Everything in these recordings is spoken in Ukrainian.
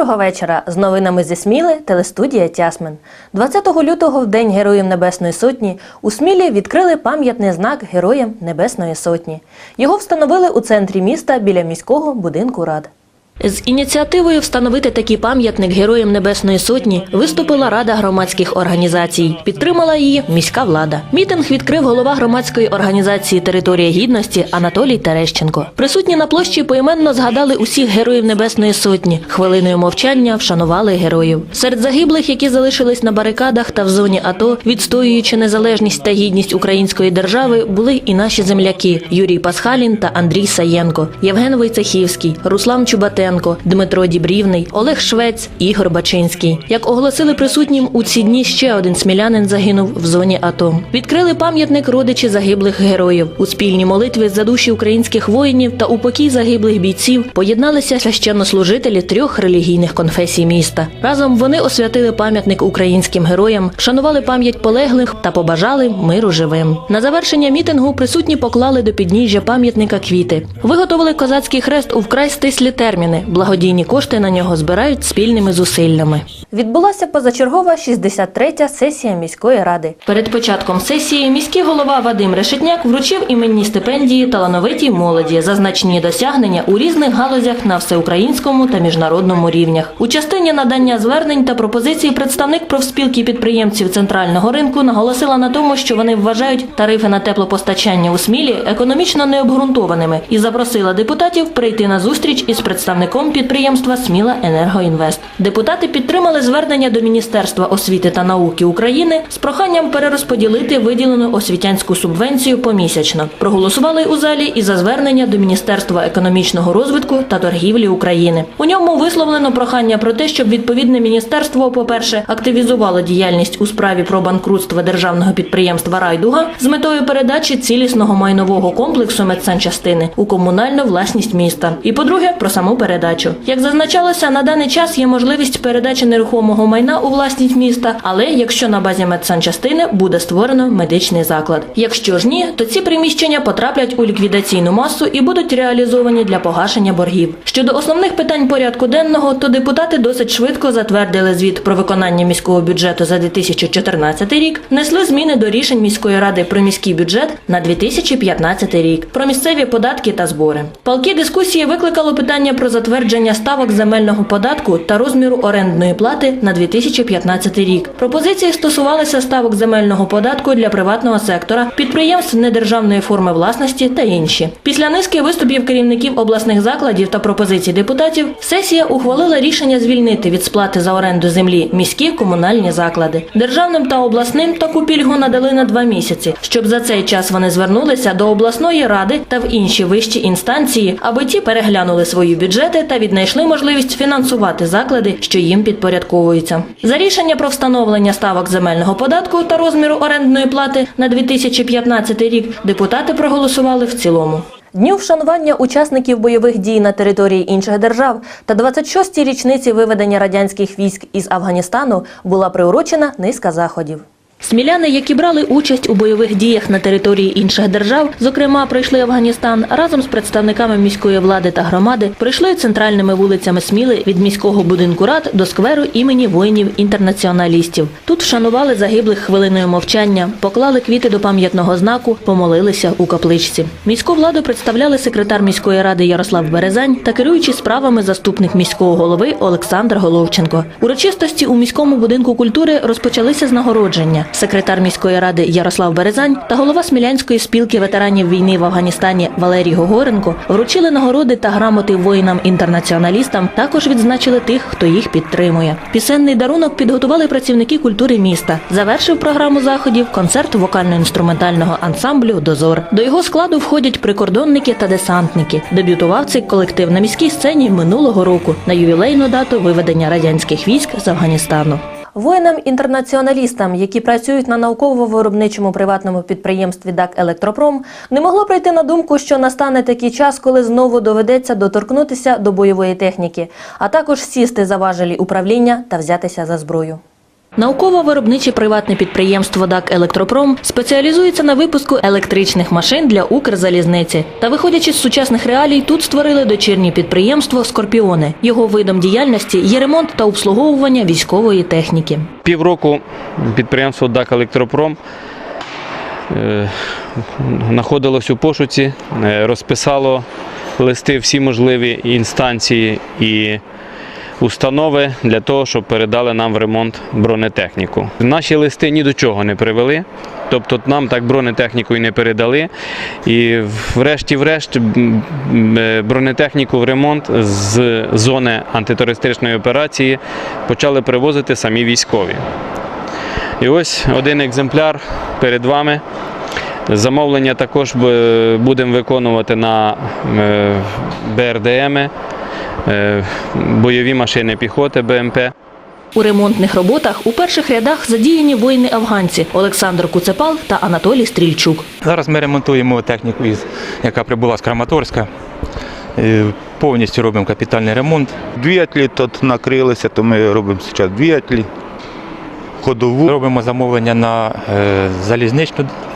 Доброго вечора. З новинами зі Сміли телестудія Тясмен. 20 лютого, в День Героїв Небесної Сотні, у Смілі відкрили пам'ятний знак Героям Небесної Сотні. Його встановили у центрі міста біля міського будинку рад. З ініціативою встановити такий пам'ятник Героям Небесної Сотні виступила Рада громадських організацій. Підтримала її міська влада. Мітинг відкрив голова громадської організації Територія гідності Анатолій Терещенко. Присутні на площі поіменно згадали усіх героїв Небесної Сотні. Хвилиною мовчання вшанували героїв. Серед загиблих, які залишились на барикадах та в зоні АТО, відстоюючи незалежність та гідність української держави, були і наші земляки Юрій Пасхалін та Андрій Саєнко, Євген Войцехівський, Руслан Чубатенко, Дмитро Дібрівний, Олег Швець, Ігор Бачинський. Як оголосили присутнім, у ці дні ще один смілянин загинув в зоні АТО. Відкрили пам'ятник родичі загиблих героїв. У спільній молитві за душі українських воїнів та упокій загиблих бійців поєдналися священнослужителі трьох релігійних конфесій міста. Разом вони освятили пам'ятник українським героям, вшанували пам'ять полеглих та побажали миру живим. На завершення мітингу присутні поклали до підніжжя пам'ятника квіти. Виготовили козацький хрест у вкрай стислі терміни. Благодійні кошти на нього збирають спільними зусиллями. Відбулася позачергова 63-я сесія міської ради. Перед початком сесії міський голова Вадим Решетняк вручив іменні стипендії талановитій молоді за значні досягнення у різних галузях на всеукраїнському та міжнародному рівнях. У частині надання звернень та пропозицій представник профспілки підприємців центрального ринку наголосила на тому, що вони вважають тарифи на теплопостачання у Смілі економічно необґрунтованими і запросила депутатів прийти на зустріч із представником підприємства Сміла Енергоінвест. Депутати підтримали звернення до Міністерства освіти та науки України з проханням перерозподілити виділену освітянську субвенцію помісячно. Проголосували у залі і за звернення до Міністерства економічного розвитку та торгівлі України. У ньому висловлено прохання про те, щоб відповідне міністерство, по-перше, активізувало діяльність у справі про банкрутство державного підприємства Райдуга з метою передачі цілісного майнового комплексу медсанчастини у комунальну власність міста. І по-друге, про саму передачу. Як зазначалося, на даний час є можливість передачі нерухомого майна у власність міста, але якщо на базі медсанчастини буде створено медичний заклад. Якщо ж ні, то ці приміщення потраплять у ліквідаційну масу і будуть реалізовані для погашення боргів. Щодо основних питань порядку денного, то депутати досить швидко затвердили звіт про виконання міського бюджету за 2014 рік, внесли зміни до рішень міської ради про міський бюджет на 2015 рік, про місцеві податки та збори. Палки дискусії викликало питання про затвердження ставок земельного податку та розміру орендної плати на 2015 рік. Пропозиції стосувалися ставок земельного податку для приватного сектора, підприємств недержавної форми власності та інші. Після низки виступів керівників обласних закладів та пропозицій депутатів сесія ухвалила рішення звільнити від сплати за оренду землі міські комунальні заклади. Державним та обласним таку пільгу надали на два місяці, щоб за цей час вони звернулися до обласної ради та в інші вищі інстанції, аби ті переглянули свої бюджети та віднайшли можливість фінансувати заклади, що їм підпорядковуються. За рішення про встановлення ставок земельного податку та розміру орендної плати на 2015 рік депутати проголосували в цілому. Дню вшанування учасників бойових дій на території інших держав та 26-й річниці виведення радянських військ із Афганістану була приурочена низка заходів. Сміляни, які брали участь у бойових діях на території інших держав, зокрема прийшли Афганістан, разом з представниками міської влади та громади, прийшли центральними вулицями Сміли від міського будинку рад до скверу імені воїнів-інтернаціоналістів. Тут вшанували загиблих хвилиною мовчання, поклали квіти до пам'ятного знаку, помолилися у капличці. Міську владу представляли секретар міської ради Ярослав Березань та керуючий справами заступник міського голови Олександр Головченко. Урочистості у міському будинку культури розпочалися з нагородження. Секретар міської ради Ярослав Березань та голова Смілянської спілки ветеранів війни в Афганістані Валерій Гогоренко вручили нагороди та грамоти воїнам-інтернаціоналістам. Також відзначили тих, хто їх підтримує. Пісенний дарунок підготували працівники культури міста. Завершив програму заходів концерт вокально-інструментального ансамблю Дозор. До його складу входять прикордонники та десантники. Дебютував цей колектив на міській сцені минулого року на ювілейну дату виведення радянських військ з Афганістану. Воїнам-інтернаціоналістам, які працюють на науково-виробничому приватному підприємстві ДАК Електропром, не могло прийти на думку, що настане такий час, коли знову доведеться доторкнутися до бойової техніки, а також сісти за важелі управління та взятися за зброю. Науково-виробниче приватне підприємство ДАК Електропром спеціалізується на випуску електричних машин для Укрзалізниці. Та виходячи з сучасних реалій, тут створили дочірнє підприємство Скорпіони. Його видом діяльності є ремонт та обслуговування військової техніки. Півроку підприємство ДАК Електропром е, знаходилось у пошуці, е, розписало листи всі можливі інстанції і установи для того, щоб передали нам в ремонт бронетехніку. Наші листи ні до чого не привели. Тобто нам так бронетехніку і не передали. І врешті-врешт е, бронетехніку в ремонт з зони антитерористичної операції почали привозити самі військові. І ось один екземпляр перед вами. Замовлення також будемо виконувати на е, БРДМ, е, бойові машини піхоти БМП. У ремонтних роботах у перших рядах задіяні воїни-афганці Олександр Куцепал та Анатолій Стрільчук. Зараз ми ремонтуємо техніку, яка прибула з Краматорська. Е, Повністю робимо капітальний ремонт. Двіатлі тут накрилися, то ми робимо зараз двіатлі, ходову. Робимо замовлення на е,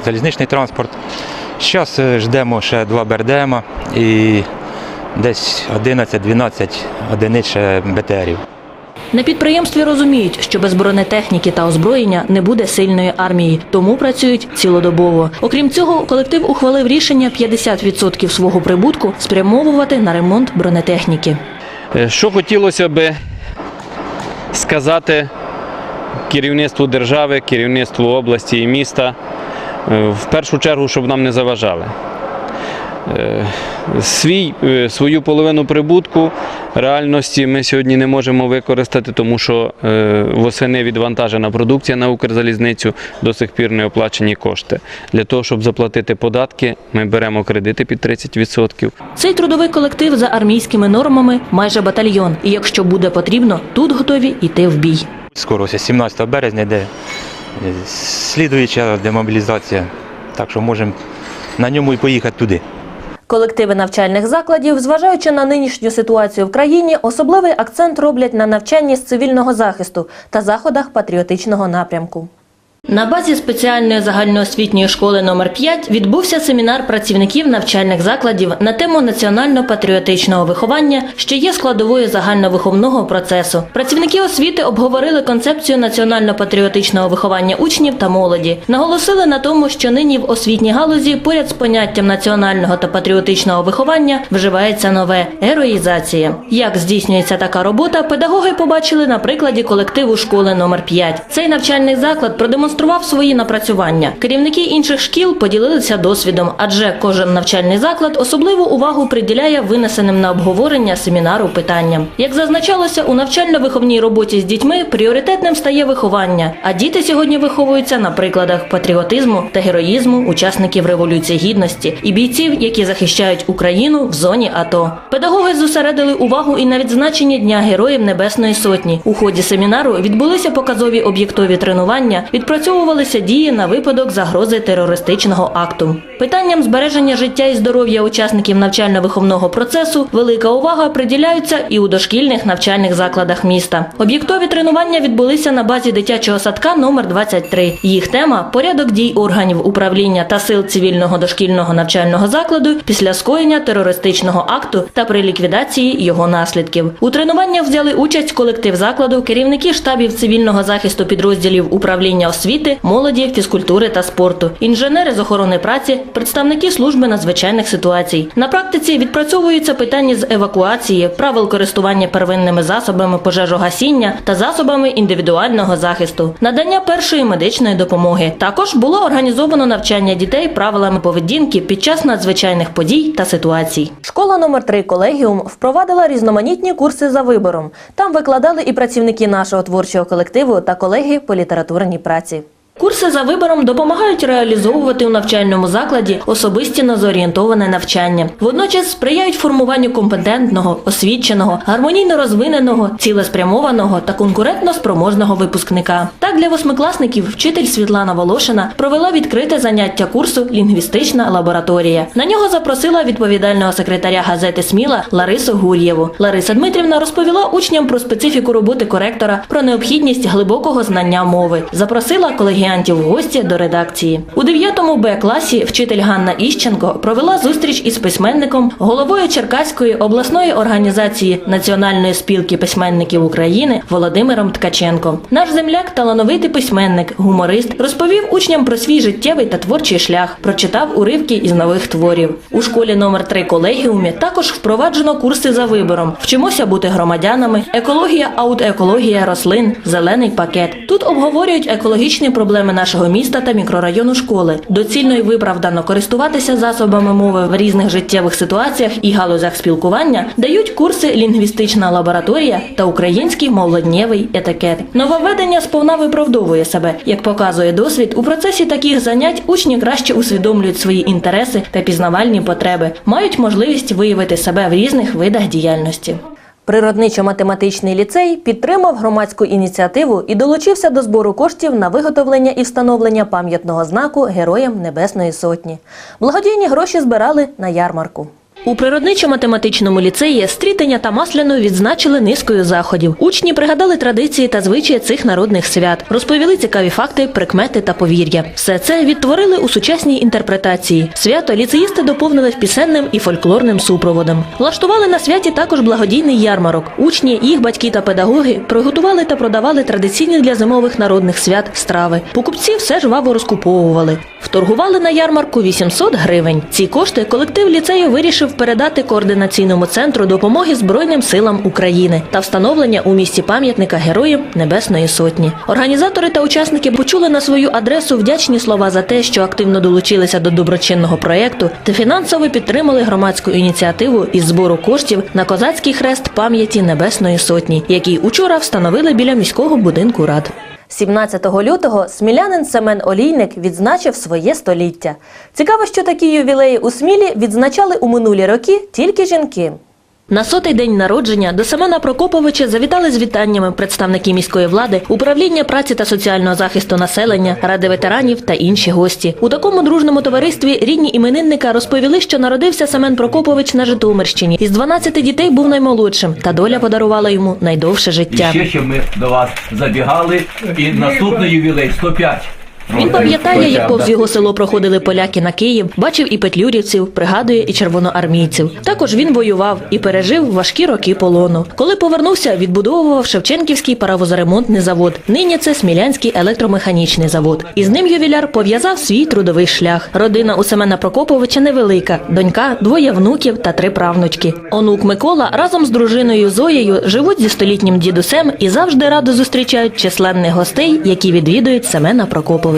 залізничний транспорт. Зараз ждемо ще два БРДМа і десь 11-12 одиниць БТРів. На підприємстві розуміють, що без бронетехніки та озброєння не буде сильної армії, тому працюють цілодобово. Окрім цього, колектив ухвалив рішення 50% свого прибутку спрямовувати на ремонт бронетехніки. Е, Що хотілося би сказати керівництву держави, керівництву області і міста, е, в першу чергу, щоб нам не заважали. Е, Свій, е, свою половину прибутку реальності ми сьогодні не можемо використати, тому що е, восени відвантажена продукція на Укрзалізницю до сих пір не оплачені кошти. Для того, щоб заплатити податки, ми беремо кредити під 30%. Цей трудовий колектив за армійськими нормами майже батальйон. І якщо буде потрібно, тут готові йти в бій. Скоро ось 17 березня йде слідуюча демобілізація. Так що можемо на ньому і поїхати туди. Колективи навчальних закладів, зважаючи на нинішню ситуацію в країні, особливий акцент роблять на навчанні з цивільного захисту та заходах патріотичного напрямку. На базі спеціальної загальноосвітньої школи номер 5 відбувся семінар працівників навчальних закладів на тему національно-патріотичного виховання, що є складовою загальновиховного процесу. Працівники освіти обговорили концепцію національно-патріотичного виховання учнів та молоді. Наголосили на тому, що нині в освітній галузі поряд з поняттям національного та патріотичного виховання вживається нове героїзація. Як здійснюється така робота, педагоги побачили на прикладі колективу школи номер 5 Цей навчальний заклад продемонстрував свої напрацювання. Керівники інших шкіл поділилися досвідом, адже кожен навчальний заклад особливу увагу приділяє винесеним на обговорення семінару питанням. Як зазначалося, у навчально-виховній роботі з дітьми пріоритетним стає виховання, а діти сьогодні виховуються на прикладах патріотизму та героїзму учасників революції гідності і бійців, які захищають Україну в зоні АТО. Педагоги зосередили увагу і на відзначення Дня Героїв Небесної Сотні. У ході семінару відбулися показові об'єктові тренування, відпрацьовувалися дії на випадок загрози терористичного акту. Питанням збереження життя і здоров'я учасників навчально-виховного процесу велика увага приділяється і у дошкільних навчальних закладах міста. Об'єктові тренування відбулися на базі дитячого садка номер 23. Їх тема порядок дій органів управління та сил цивільного дошкільного навчального закладу після скоєння терористичного акту та при ліквідації його наслідків. У тренуваннях взяли участь колектив закладу, керівники штабів цивільного захисту підрозділів управління освіти, молоді, фізкультури та спорту, інженери з охорони праці, представники служби надзвичайних ситуацій. На практиці відпрацьовуються питання з евакуації, правил користування первинними засобами пожежогасіння та засобами індивідуального захисту, надання першої медичної допомоги. Також було організовано навчання дітей правилами поведінки під час надзвичайних подій та ситуацій. Школа номер 3 колегіум впровадила різноманітні курси за вибором. Там викладали і працівники нашого творчого колективу та колеги по літературній праці. Курси за вибором допомагають реалізовувати у навчальному закладі особистіно зорієнтоване навчання. Водночас сприяють формуванню компетентного, освіченого, гармонійно розвиненого, цілеспрямованого та конкурентно спроможного випускника. Так для восьмикласників вчитель Світлана Волошина провела відкрите заняття курсу Лінгвістична лабораторія. На нього запросила відповідального секретаря газети Сміла Ларису Гур'єву. Лариса Дмитрівна розповіла учням про специфіку роботи коректора, про необхідність глибокого знання мови. Запросила колегіантів в гості до редакції. У 9 Б класі вчитель Ганна Іщенко провела зустріч із письменником, головою Черкаської обласної організації Національної спілки письменників України Володимиром Ткаченко. Наш земляк, талановитий письменник, гуморист, розповів учням про свій життєвий та творчий шлях, прочитав уривки із нових творів. У школі номер 3 колегіумі також впроваджено курси за вибором. Вчимося бути громадянами, екологія, аутоекологія рослин, зелений пакет. Тут обговорюють екологічні проблеми нашого міста та мікрорайону школи. Доцільно і виправдано користуватися засобами мови в різних життєвих ситуаціях і галузях спілкування дають курси лінгвістична лабораторія та український мовленнєвий етикет. Нововведення сповна виправдовує себе. Як показує досвід, у процесі таких занять учні краще усвідомлюють свої інтереси та пізнавальні потреби, мають можливість виявити себе в різних видах діяльності. Природничо-математичний ліцей підтримав громадську ініціативу і долучився до збору коштів на виготовлення і встановлення пам'ятного знаку Героям Небесної Сотні. Благодійні гроші збирали на ярмарку. У природничо-математичному ліцеї стрітення та масляну відзначили низкою заходів. Учні пригадали традиції та звичаї цих народних свят, розповіли цікаві факти, прикмети та повір'я. Все це відтворили у сучасній інтерпретації. Свято ліцеїсти доповнили пісенним і фольклорним супроводом. Влаштували на святі також благодійний ярмарок. Учні, їх батьки та педагоги приготували та продавали традиційні для зимових народних свят страви. Покупці все жваво розкуповували. Вторгували на ярмарку 800 гривень. Ці кошти колектив ліцею вирішив передати координаційному центру допомоги Збройним силам України та встановлення у місті пам'ятника Героям Небесної Сотні. Організатори та учасники почули на свою адресу вдячні слова за те, що активно долучилися до доброчинного проєкту та фінансово підтримали громадську ініціативу із збору коштів на козацький хрест пам'яті Небесної Сотні, який учора встановили біля міського будинку рад. 17 лютого смілянин Семен Олійник відзначив своє століття. Цікаво, що такі ювілеї у Смілі відзначали у минулі роки тільки жінки. На сотий день народження до Семена Прокоповича завітали з вітаннями представники міської влади, управління праці та соціального захисту населення, ради ветеранів та інші гості. У такому дружному товаристві рідні іменинника розповіли, що народився Семен Прокопович на Житомирщині. Із 12 дітей був наймолодшим, та доля подарувала йому найдовше І життя. ще щоб ми до вас забігали. І наступний ювілей 105. Він пам'ятає, як повз його село проходили поляки на Київ, бачив і петлюрівців, пригадує і червоноармійців. Також він воював і пережив важкі роки полону. Коли повернувся, відбудовував Шевченківський паровозоремонтний завод. Нині це Смілянський електромеханічний завод. І з ним ювіляр пов'язав свій трудовий шлях. Родина у Семена Прокоповича невелика: донька, двоє внуків та три правнучки. Онук Микола разом з дружиною Зоєю живуть зі столітнім дідусем і завжди радо зустрічають численних гостей, які відвідують Семена Прокоповича.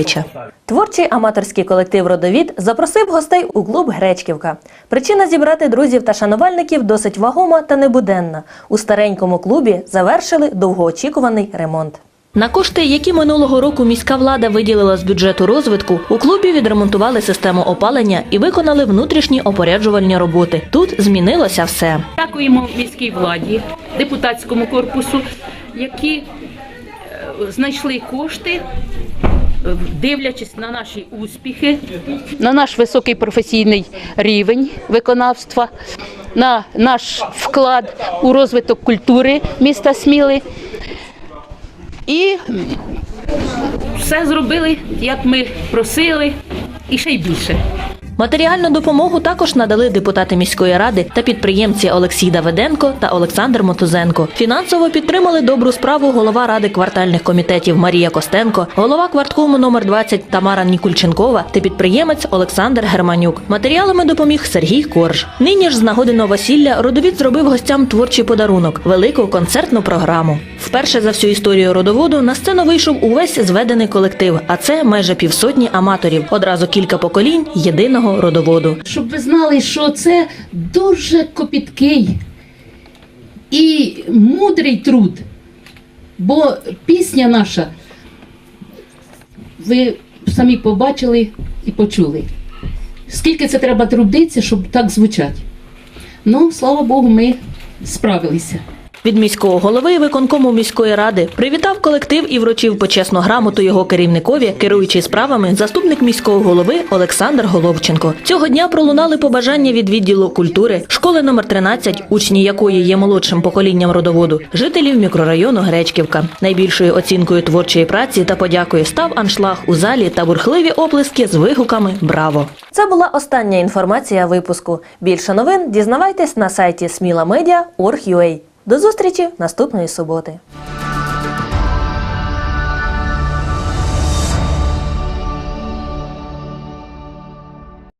Творчий аматорський колектив Родовід запросив гостей у клуб Гречківка. Причина зібрати друзів та шанувальників досить вагома та небуденна. У старенькому клубі завершили довгоочікуваний ремонт. На кошти, які минулого року міська влада виділила з бюджету розвитку, у клубі відремонтували систему опалення і виконали внутрішні опоряджувальні роботи. Тут змінилося все. Дякуємо міській владі, депутатському корпусу, які е, знайшли кошти, дивлячись на наші успіхи, на наш високий професійний рівень виконавства, на наш вклад у розвиток культури міста Сміли. І все зробили, як ми просили, і ще й більше. Матеріальну допомогу також надали депутати міської ради та підприємці Олексій Давиденко та Олександр Мотузенко. Фінансово підтримали добру справу голова ради квартальних комітетів Марія Костенко, голова кварткому номер 20 Тамара Нікульченкова та підприємець Олександр Германюк. Матеріалами допоміг Сергій Корж. Нині ж з нагоди новосілля родовід зробив гостям творчий подарунок велику концертну програму. Вперше за всю історію родоводу на сцену вийшов увесь зведений колектив, а це майже півсотні аматорів. Одразу кілька поколінь єдиного родоводу. щоб ви знали, що це дуже копіткий і мудрий труд. Бо пісня наша ви самі побачили і почули. Скільки це треба трудитися, щоб так звучати. Ну, слава Богу, ми справилися. Від міського голови і виконкому міської ради привітав колектив і вручив почесну грамоту його керівникові, керуючий справами, заступник міського голови Олександр Головченко. Цього дня пролунали побажання від відділу культури школи номер 13, учні якої є молодшим поколінням родоводу, жителів мікрорайону Гречківка. Найбільшою оцінкою творчої праці та подякою став аншлаг у залі та бурхливі оплески з вигуками Браво! Це була остання інформація випуску. Більше новин дізнавайтесь на сайті smilamedia.org.ua. До зустрічі наступної суботи.